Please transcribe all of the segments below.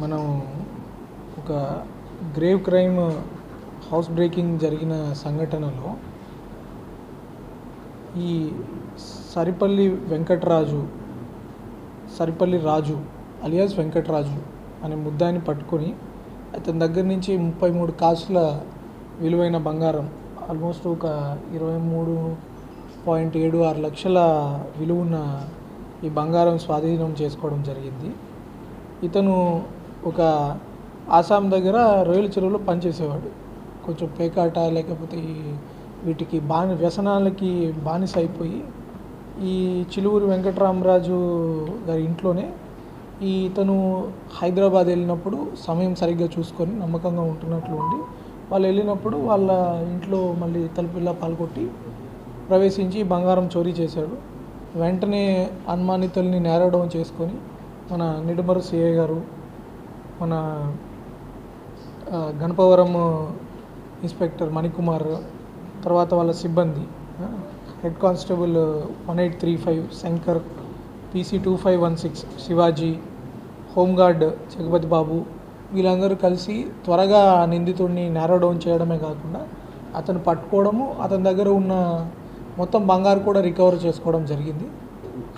మనం ఒక grave crime house breaking జరిగిన సంఘటనలో ఈ సరిపల్లి వెంకటరాజు సరిపల్లి రాజు అలియాస్ వెంకటరాజు అనే ముద్దాయిని పట్టుకొని అతని దగ్గర నుంచి ముప్పై మూడు కాసుల విలువైన బంగారం ఆల్మోస్ట్ ఒక ఇరవై మూడు పాయింట్ ఏడు ఆరు లక్షల విలువున్న ఈ బంగారం స్వాధీనం చేసుకోవడం జరిగింది. ఇతను ఒక ఆసాం దగ్గర రొయ్యల చెరువులో పనిచేసేవాడు. కొంచెం పేకాట లేకపోతే ఈ వీటికి బాని వ్యసనాలకి బానిస అయిపోయి ఈ చిలువురి వెంకటరామరాజు గారి ఇంట్లోనే ఈ ఇతను హైదరాబాద్ వెళ్ళినప్పుడు సమయం సరిగ్గా చూసుకొని నమ్మకంగా ఉంటున్నట్లు ఉండి వాళ్ళు వెళ్ళినప్పుడు వాళ్ళ ఇంట్లో మళ్ళీ తలుపులా పాల్గొట్టి ప్రవేశించి బంగారం చోరీ చేశాడు. వెంటనే అనుమానితుల్ని నేరడం చేసుకొని మన నిడుమరు సిఐ గారు మన గణపవరం ఇన్స్పెక్టర్ మణికుమార్ తర్వాత వాళ్ళ సిబ్బంది head constable one eight three five Shankar PC two five one six Shivaji home guard Jagapathi Babu వీళ్ళందరూ కలిసి త్వరగా నిందితుడిని నేరో డౌన్ చేయడమే కాకుండా అతను పట్టుకోవడము అతని దగ్గర ఉన్న మొత్తం బంగారు కూడా రికవర్ చేసుకోవడం జరిగింది.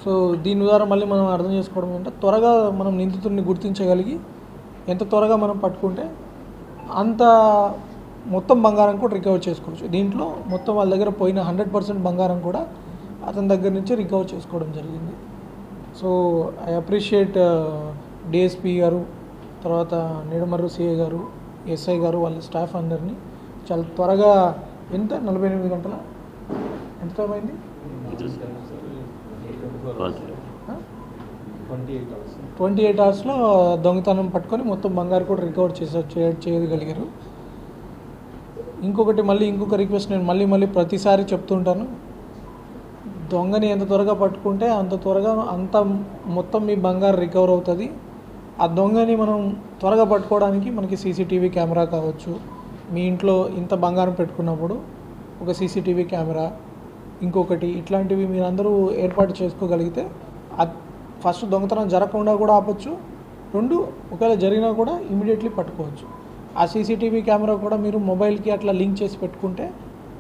సో దీని ద్వారా మళ్ళీ మనం అర్థం చేసుకోవడం ఏంటంటే త్వరగా మనం నిందితుడిని గుర్తించగలిగి ఎంత త్వరగా మనం పట్టుకుంటే అంత మొత్తం బంగారం కూడా రికవర్ చేసుకోవచ్చు. దీంట్లో మొత్తం వాళ్ళ దగ్గర పోయిన హండ్రెడ్ పర్సెంట్ బంగారం కూడా అతని దగ్గర నుంచి రికవర్ చేసుకోవడం జరిగింది. సో ఐ అప్రిషియేట్ డిఎస్పి గారు తర్వాత నిడమర్రు సిఐ గారు ఎస్ఐ గారు వాళ్ళ స్టాఫ్ అందరినీ. చాలా త్వరగా ఎంత? నలభై ఎనిమిది గంటల? ఎంత టైం అయింది? ట్వంటీ ఎయిట్ అవర్స్లో దొంగతనం పట్టుకొని మొత్తం బంగారు కూడా రికవర్ చేసే చేయగలిగారు. ఇంకొకటి మళ్ళీ ఇంకొక రిక్వెస్ట్ నేను మళ్ళీ మళ్ళీ ప్రతిసారి చెప్తుంటాను దొంగని ఎంత త్వరగా పట్టుకుంటే అంత త్వరగా అంత మొత్తం మీ బంగారు రికవర్ అవుతుంది. ఆ దొంగని మనం త్వరగా పట్టుకోవడానికి మనకి సీసీటీవీ కెమెరా కావచ్చు. మీ ఇంట్లో ఇంత బంగారం పెట్టుకున్నప్పుడు ఒక సీసీటీవీ కెమెరా ఇంకొకటి ఇట్లాంటివి మీరందరూ ఏర్పాటు చేసుకోగలిగితే ఫస్ట్ దొంగతనం జరగకుండా కూడా ఆపచ్చు. రెండు ఒకవేళ జరిగినా కూడా ఇమీడియట్లీ పట్టుకోవచ్చు. ఆ సీసీటీవీ కెమెరా కూడా మీరు మొబైల్కి అట్లా లింక్ చేసి పెట్టుకుంటే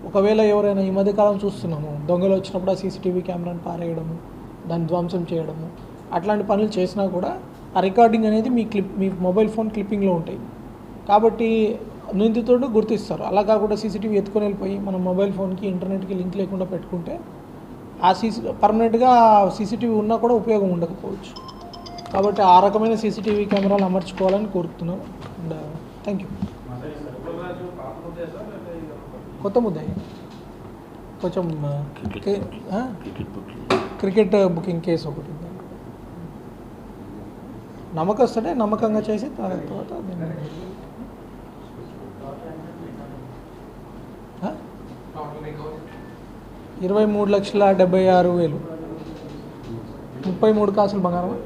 ఒకవేళ ఎవరైనా ఈ మధ్యకాలం చూస్తున్నాము దొంగలు వచ్చినప్పుడు ఆ సీసీటీవీ కెమెరాను పారేయడము దాన్ని ధ్వంసం చేయడము అట్లాంటి పనులు చేసినా కూడా ఆ రికార్డింగ్ అనేది మీ క్లిప్ మీ మొబైల్ ఫోన్ క్లిప్పింగ్లో ఉంటాయి. కాబట్టి నిందితుడు గుర్తిస్తారు. అలా కాకుండా సీసీటీవీ ఎత్తుకొని వెళ్ళిపోయి మన మొబైల్ ఫోన్కి ఇంటర్నెట్కి లింక్ లేకుండా పెట్టుకుంటే ఆ సీసీ పర్మనెంట్గా సీసీటీవీ ఉన్నా కూడా ఉపయోగం ఉండకపోవచ్చు. కాబట్టి ఆ రకమైన సీసీటీవీ కెమెరాలు అమర్చుకోవాలని కోరుతున్నాను అండ్ థ్యాంక్ యూ కొత్త ముద్దాయి కొంచెం ఆ? Cricket booking. కేసు ఒకటి ఉంది. నమ్మకస్తుడే నమ్మకంగా చేసి దాని తర్వాత? ఇరవై మూడు లక్షల డెబ్బై ఆరు వేలు. ముప్పై మూడు కాసులు బంగారం